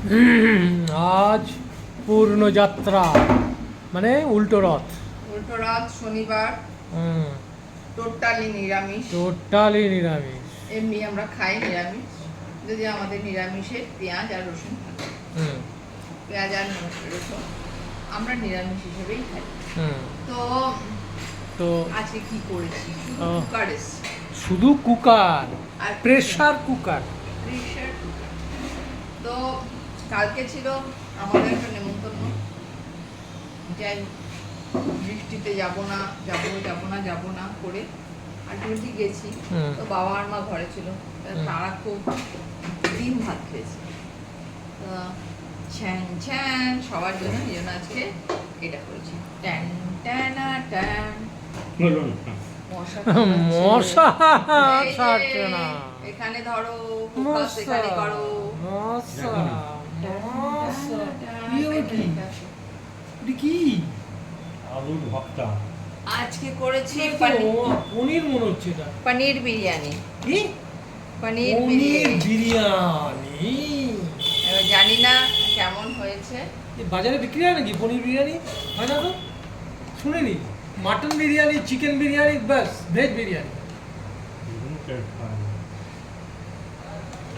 আজ পূর্ণ যাত্রা মানে উল্টো রথ। উল্টো রথ শনিবার। টোটালি নিরামিষ। টোটালি নিরামিষ। এমনি আমরা খাই নিরামিষ। যদি আমাদের নিরামিষে পেঁয়াজ আর রসুন থাকে। পেঁয়াজ আর রসুন। আমরা নিরামিষ হিসেবেই খাই। হুম। তো তো আজকে কি করেছি? কুকার শুধু কুকার আর প্রেসার কুকার প্রেশার কুকার তো কালকে ছিল আমাদের একটা নেমন্তন্ন। যাই বৃষ্টিতে যাব না যাব যাব না যাব না করে আলটিমেটলি গেছি। তো বাবা আর মা ঘরে ছিল। তারা খুব ডিম ভাত খেয়েছে। ছ্যান ছ্যান সবার জন্য এই জন্য আজকে এটা করেছি। ট্যান ট্যানা ট্যান। মশা মশা ছাড়ছে না। এখানে ধরো মশা করো। মশা। কি আলুর ভক্তা। আজকে করেছি পনির মনে হচ্ছে এটা। পনির বিরিয়ানি। কি? পনির পনির বিরিয়ানি। এবার জানি না কেমন হয়েছে। বাজারে বিক্রি হয় নাকি পনির বিরিয়ানি? হয় না তো? শুনিনি। মাটন বিরিয়ানি চিকেন বিরিয়ানি ব্যাস ভেজ বিরিয়ানি।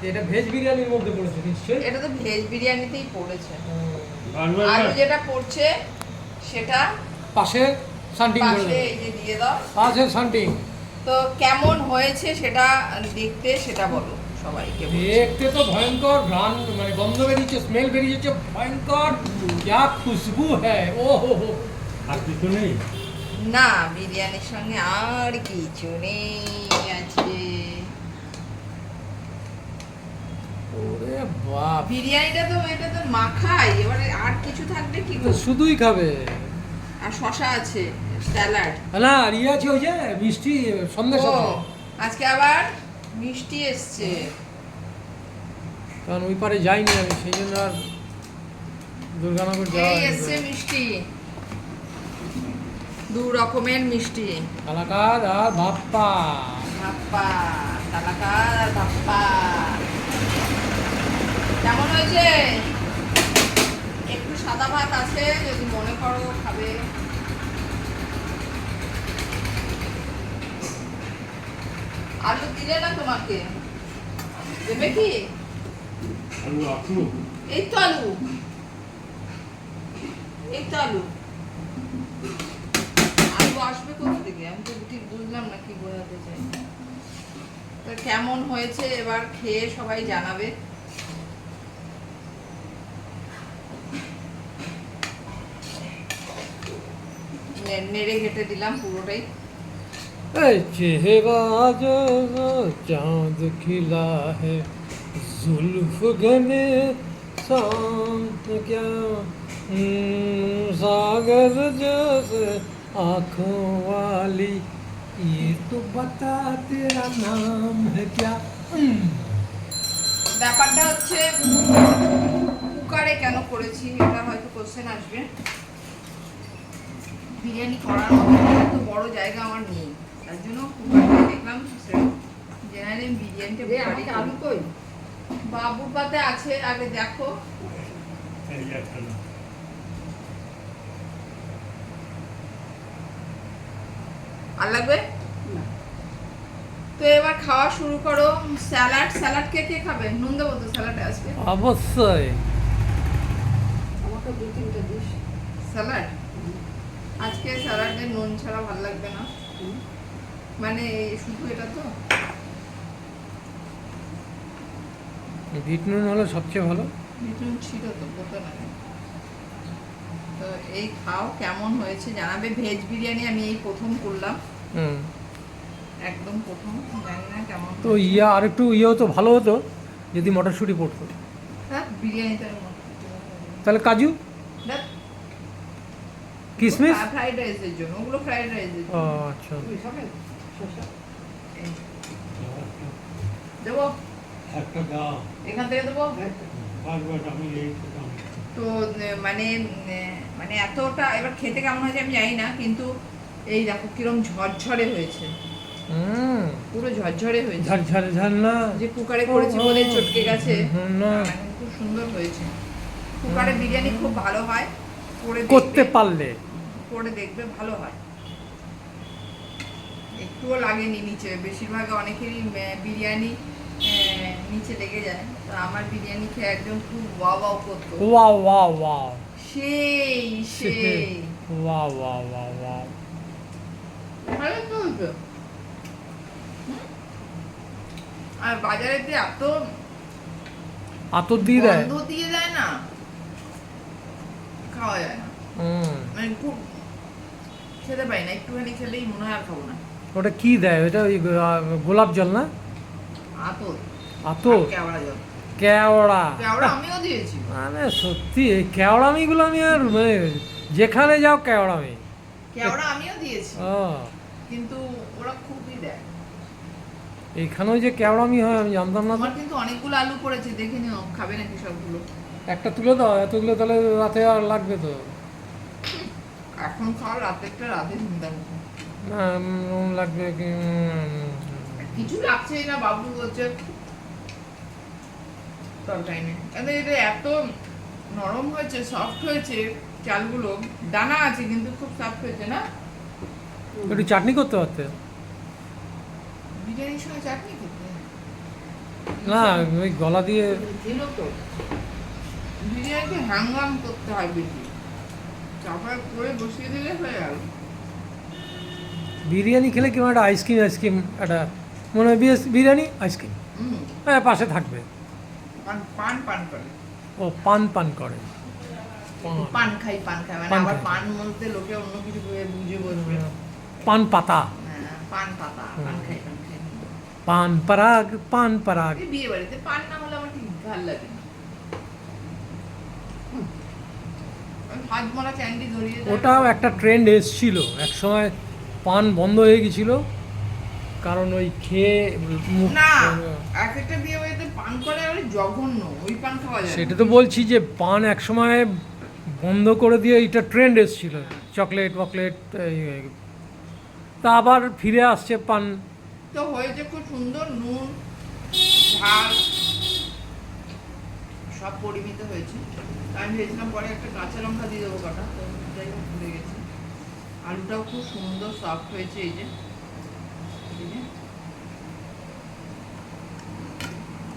এটা ভেজ বিরিয়ানির মধ্যে পড়েছে নিশ্চয়ই? এটা তো ভেজ বিরিয়ানিতেই পড়েছে। আলু যেটা পড়ছে সেটা পাশে সান্টিং পাশে এই যে দিয়ে দাও। পাশে সান্টিং। তো কেমন হয়েছে সেটা দেখতে সেটা বলো সবাইকে দেখতে তো ভয়ঙ্কর ঘ্রাণ মানে গন্ধ বেরিয়েছে স্মেল বেরিয়েছে ভয়ঙ্কর। যা খুশবু হ্যাঁ ও হো হো। আর কিছু নেই? না বিরিয়ানির সঙ্গে আর কিছু নেই আছে। ওরে বাপ। বিরিয়ানিটা তো এটা তো মাখাই এবারে আর কিছু থাকবে কি তো শুধুই খাবে। আর শশা আছে স্যালাড। না ইয়ে আছে ওই যে মিষ্টি সন্দেশ আছে। আজকে আবার মিষ্টি এসছে। কারণ ওই পারে যাইনি আমি সেই জন্য আর দুর্গানগর যাওয়া এসছে মিষ্টি। দু রকমের মিষ্টি। কালাকাদ আর ভাপ্পা। ভাপ্পা কালাকার আর ভাপ্পা। কেমন হয়েছে? একটু সাদা ভাত আছে যদি মনে করো খাবে। আলু দিলে না তোমাকে? দেবে কি? এই তো আলু। এই তো আলু। আলু আসবে কোথা থেকে? আমি তো ঠিক বুঝলাম না কি বোঝাতে চাই। তা কেমন হয়েছে? এবার খেয়ে সবাই জানাবে। নেড়ে ঘেটে দিলাম পুরোটাই ए चेहरा जो चांद खिला है जुल्फ गने शांत क्या हम्म, सागर जैसे आंखों वाली ये तो बता तेरा नाम है क्या हम्म, ব্যাপারটা হচ্ছে কুকারে কেন করেছি এটা হয়তো কোশ্চেন আসবে বিরিয়ানি করার মতো এত বড় জায়গা আমার নেই। তার জন্য কুকারটা দেখলাম জেনারেলি বিরিয়ানিটা কুকারেই আলু। কই? বাবুর পাতে আছে আগে দেখো। আর লাগবে? তো এবার খাওয়া শুরু করো। স্যালাড স্যালাড কে কে খাবে? নুন দেবো তো স্যালাডে আজকে। অবশ্যই। আমাকে দু তিনটে দিস। স্যালাড? আজকে স্যালাডে নুন ছাড়া ভালো লাগবে না। মানে শুধু এটা তো। বিট নুন হলো সবচেয়ে ভালো। মিঠুন ছিল তো বোতল তো এই খাও কেমন হয়েছে জানাবে। ভেজ বিরিয়ানি আমি এই প্রথম করলাম। হুম। একদম প্রথম জানি না কেমন তো ইয়া আর একটু ইয়েও তো ভালো হতো যদি মটরশুঁটি পড়তো হ্যাঁ বিরিয়ানিটা তাহলে কাজু? কিশমিশ ফ্রাইড রাইসের জন্য ওগুলো ফ্রাইড রাইসের ও জন্য আচ্ছা দেবো। একটা দাও। এখান থেকে দেবো। বারবার আমি এই তো মানে মানে এতটা এবার খেতে কেমন হয়েছে আমি জানি না কিন্তু এই দেখো কিরম ঝরঝরে হয়েছে। হুম। পুরো ঝরঝরে হয়েছে। ঝাড় ঝাড় না যে কুকারে করেছি বলে চটকে গেছে। হুম, না না, খুব সুন্দর হয়েছে। কুকারে বিরিয়ানি খুব ভালো হয়। করতে পারলে। করে দেখবে ভালো হয়। একটুও লাগেনি নিচে বেশিরভাগ অনেকেরই বিরিয়ানি নিচে লেগে যায়। তো আমার বিরিয়ানি খেয়ে একজন খুব ওয়া ওয়াও করতো। Wow wow wow. সেই সেই। Wow wow wow wow. ভালো? আর বাজারেতে এত আতর দিয়ে দেয়। দিয়ে দেয় না। খাওয়া যায় না। মানে খুব খেতে পারি না একটুখানি খেলেই মনে হয় আর খাব না। ওটা কি দেয়? ওটা ওই গোলাপ জল না? আতর। আতর? কেওড়া জল। কেওড়া। কেওড়া আমিও দিয়েছি। মানে সত্যি এই কেওড়ামিগুলো আমি আর মানে যেখানে যাও কেওড়ামি কেওড়া আমিও দিয়েছি। ও। কিন্তু ওরা খুবই দেয়। এখানেও যে কেওড়ামি হয় আমি জানতাম না আমার কিন্তু অনেকগুলো আলু পড়েছে দেখে নিও খাবে নাকি সবগুলো? একটা তুলে দাও এতগুলো তাহলে রাতে আর লাগবে তো। এখন খাও রাতেরটা রাতে চিন্তা না লাগবে কি কিছু লাগছেই না বাবু বলছে। তরকারি নেই এটা এত নরম হয়েছে সফট হয়েছে চালগুলো। দানা আছে কিন্তু খুব সফট হয়েছে না? একটু চাটনি করতে পারতে? বিরিয়ানির সঙ্গে চাটনি খেতে না ওই গলা দিয়ে তো। বিরিয়ানিকে হ্যাঙ্গাম করতে হয় বেশি। চাপড়া করে বসিয়ে দিলে হয়ে গেল। বিরিয়ানি খেলে কেমন একটা আইসক্রিম আইসক্রিম একটা মনে হয় বিয়ে- বিরিয়ানি আইসক্রিম। হুম। হ্যাঁ পাশে থাকবে। পান পান পান করে। ও পান পান করে। পান। পান খাই পান খাই। মানে পান আবার খাই। পান বলতে লোকে অন্য কিছু বুঝে বুঝে বসবে পান পাতা। হ্যাঁ, পান পাতা পান খাই পান খাই। পান পরাগ পান পরাগ। এই বিয়ে বাড়িতে পান না হলে আমার ঠিক ভালো লাগে না হুম। ওই হাত মারা ক্যান্ডি ধরিয়ে দেয়। ওটাও একটা ট্রেন্ড এসছিল। এক সময় পান বন্ধ হয়ে গেছিল। কারণ ওই খেয়ে মুখ না এক একটা বিয়ে বাড়িতে পান করে আর জঘন্য ওই পান খাওয়া যায় সেটা তো বলছি যে পান এক সময় বন্ধ করে দিয়ে এটা ট্রেন্ড এসছিল। চকলেট ফকলেট এই- তা আবার ফিরে আসছে পান। তো হয়েছে খুব সুন্দর নুন ঝাল সব পরিমিত হয়েছে। তা আমি ভেবেছিলাম পরে একটা কাঁচা লঙ্কা দিয়ে দেবো কটা। তো যাই হোক ভুলে গেছি। আলুটাও খুব সুন্দর সফট হয়েছে এই যে।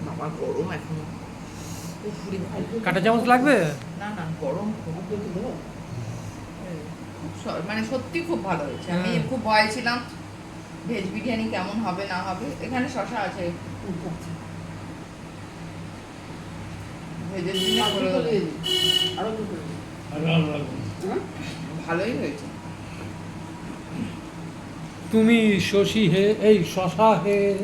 বাবা গরম এখনও। পুরি চামচ লাগবে? না না গরম খুব দেবো? মানে সত্যি খুব ভালো হয়েছে। আমি খুব ভয় ছিলাম। ভেজ বিরিয়ানি কেমন হবে না হবে এখানে শশা আছে হুম, আচ্ছা। ভেজের দিনে আর করে দুটো দেবো। দিয়ে দিই। আরও দুটো দিই। আর হ্যাঁ? ভালোই হয়েছে। তুমি শশী হে এই শশা হে।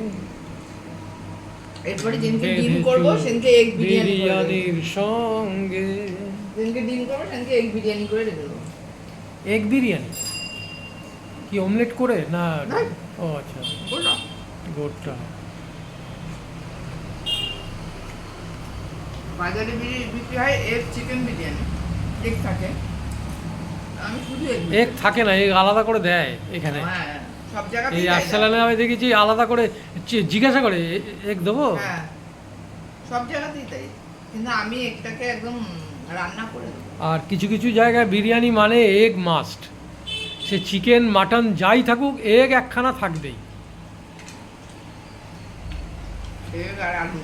এরপরে যেদিনকে ডিম করব সেদিনকে এগ বিরিয়ানি বিরিয়ানির সঙ্গে। যেদিনকে ডিম করব সেদিনকে এগ বিরিয়ানি করে রেখে দেবো। এগ বিরিয়ানি? কি অমলেট করে? না। ও আচ্ছা। বললাম বাজারে বিক্রি হয় এগ চিকেন বিরিয়ানি এগ থাকে। আমি শুধু এগ থাকে না এগ আলাদা করে দেয় এখানে। হ্যাঁ সব জায়গাতেই এই আমি দেখেছি আলাদা করে জিজ্ঞাসা করে এগ দেবো? হ্যাঁ সব জায়গাতেই তাই কিন্তু আমি এগটাকে একদম রান্না করে আর কিছু কিছু জায়গায় বিরিয়ানি মানে এগ মাস্ট সে চিকেন মাটন যাই থাকুক এগ একখানা থাকবেই। এগ আর আলু।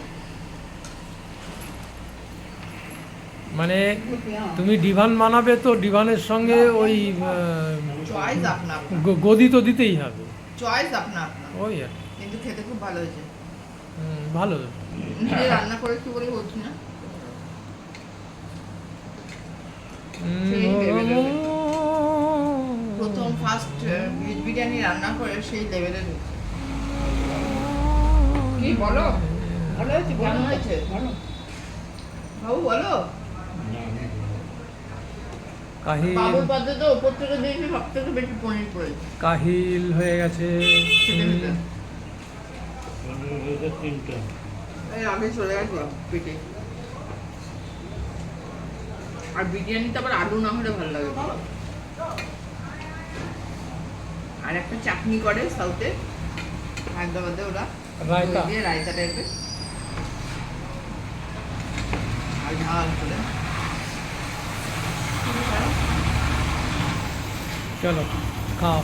মানে তুমি ডিভান বানাবে তো ডিভানের সঙ্গে ওই আপনা গদি তো দিতেই হবে। চয়েস আপনা আপনার। ওই আর কি। কিন্তু খেতে খুব ভালো হয়েছে। ভালো নিজে রান্না করেছি বলে বলছি না? প্রথম ফার্স্ট ভেজ বিরিয়ানি রান্না করে সেই লেভেলের কি বলো? ভালো হয়েছে কেমন হয়েছে? ভালো। বাবু বলো কাহিল বাবুর পাতে তো ওপর থেকে দিয়েছি সব থেকে বেশি পনির পড়েছে কাহিল হয়ে গেছে। আর বিরিয়ানিতে আবার আলু না হলে ভালো লাগে? আর একটা চাটনি করে সাউথে। হায়দ্রাবাদে ওরা। রায়তা। রায়তা টাইপের। ঝাল করে। চলো খাও।